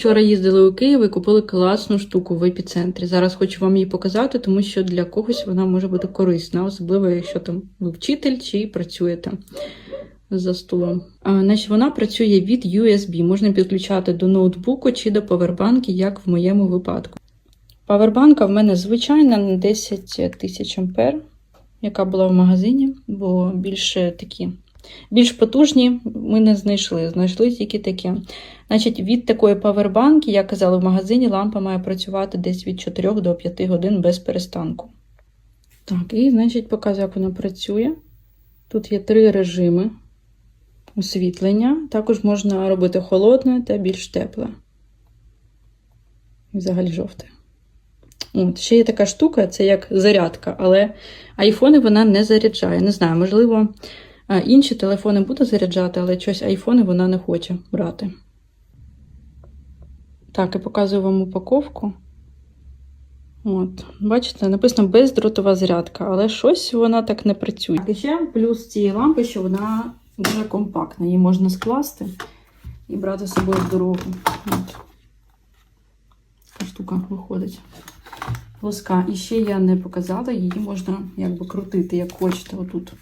Вчора їздили у Київ і купили класну штуку в епіцентрі. Зараз хочу вам її показати, тому що для когось вона може бути корисна, особливо якщо там ви вчитель чи працюєте за столом. А, значить, вона працює від USB. Можна підключати до ноутбуку чи до павербанки, як в моєму випадку. Павербанка в мене звичайна на 10 тисяч ампер, яка була в магазині, бо більше такі. Більш потужні ми не знайшли, знайшли тільки такі. Значить, від такої павербанки, як казали в магазині, лампа має працювати десь від 4 до 5 годин без перестанку. Так, і, значить, показую, як вона працює. Тут є три режими освітлення. Також можна робити холодне та більш тепле. І взагалі жовте. От, ще є така штука, це як зарядка, але айфони вона не заряджає. Не знаю, можливо, а, інші телефони буде заряджати, але щось айфони вона не хоче брати. Так, і показую вам упаковку. От, бачите, написано бездротова зарядка, але щось вона так не працює. І ще плюс цієї лампи, що вона дуже компактна. Її можна скласти і брати з собою в дорогу. От. Така штука виходить. Плоска. І ще я не показала, її можна якби крутити, як хочете, отут.